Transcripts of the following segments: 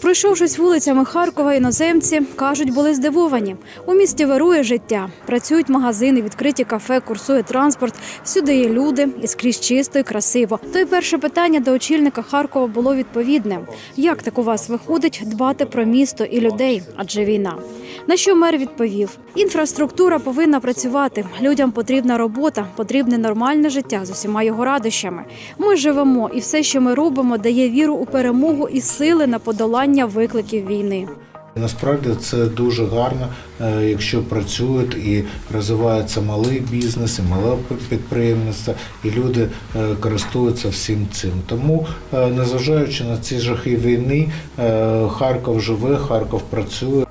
Пройшовшись вулицями Харкова, іноземці кажуть, були здивовані. У місті вирує життя. Працюють магазини, відкриті кафе, курсує транспорт. Всюди є люди і скрізь чисто і красиво. То й перше питання до очільника Харкова було відповідне: як так у вас виходить дбати про місто і людей? Адже війна. На що мер відповів: інфраструктура повинна працювати. Людям потрібна робота, потрібне нормальне життя з усіма його радощами. Ми живемо, і все, що ми робимо, дає віру у перемогу і сили на подолання викликів війни. Насправді це дуже гарно, е, якщо працюють і розвивається малий бізнес, і мале підприємництво, і люди е, користуються всім цим. Тому, е, незважаючи на ці жахи війни, Харків живе, Харків працює.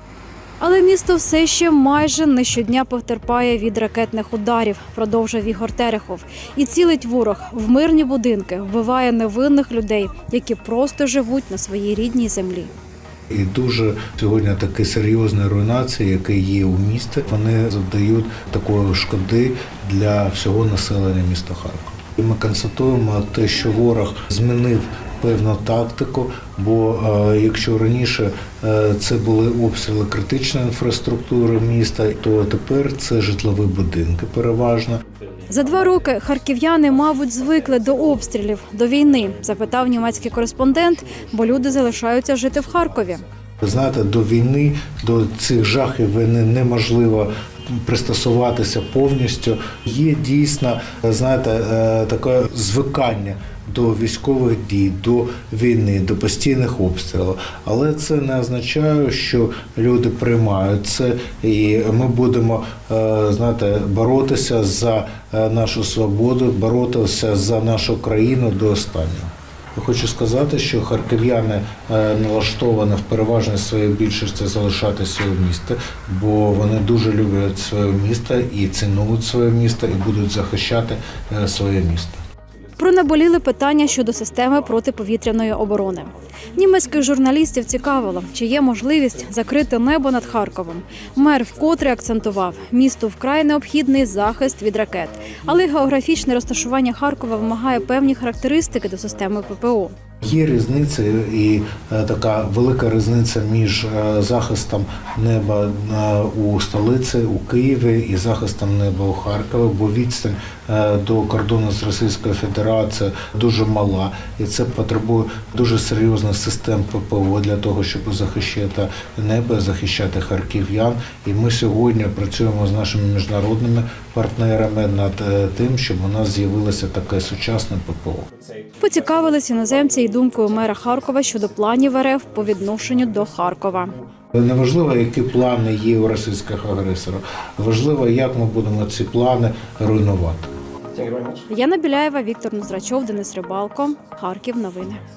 Місто все ще майже не щодня потерпає від ракетних ударів, продовжив Ігор Терехов. І цілить ворог в мирні будинки, вбиває невинних людей, які просто живуть на своїй рідній землі. І дуже сьогодні такі серйозні руйнації, які є у місті, вони завдають такої шкоди для всього населення міста Харкова. Ми констатуємо те, що ворог змінив певну тактику, бо е, якщо раніше е, це були обстріли критичної інфраструктури міста, то тепер це житлові будинки переважно. За два роки харків'яни, мабуть, звикли до обстрілів, до війни, запитав німецький кореспондент, бо люди залишаються жити в Харкові. Знаєте, до війни, до цих жахів війни неможливо пристосуватися повністю. Є дійсно, знаєте, е, таке звикання до військових дій, до війни, до постійних обстрілів. Але це не означає, що люди приймають це, і ми будемо е, знаєте, боротися за е, нашу свободу, боротися за нашу країну до останнього. Хочу сказати, що харків'яни е, налаштовані в переважній своїй більшості залишатися у місті, бо вони дуже люблять своє місто і цінують своє місто, і будуть захищати своє місто. Про наболіли питання щодо системи протиповітряної оборони. Німецьких журналістів цікавило, чи є можливість закрити небо над Харковом. Мер вкотре акцентував, місту вкрай необхідний захист від ракет, але географічне розташування Харкова вимагає певні характеристики до системи ППО. Є різниця і е, така велика різниця між е, захистом неба е, у столиці у Києві і захистом неба у Харкові, бо відстань до кордону з Російською Федерацією дуже мала, і це потребує дуже серйозних систем ППО для того, щоб захищати небо, захищати харків'ян. І ми сьогодні працюємо з нашими міжнародними партнерами над тим, щоб у нас з'явилося таке сучасне ППО. Поцікавились іноземці думкою мера Харкова щодо планів РФ по відношенню до Харкова. Неважливо, які плани є у російських агресорів. Важливо, як ми будемо ці плани руйнувати. Яна Біляєва, Віктор Нозрачов, Денис Рибалко, Харків. Новини.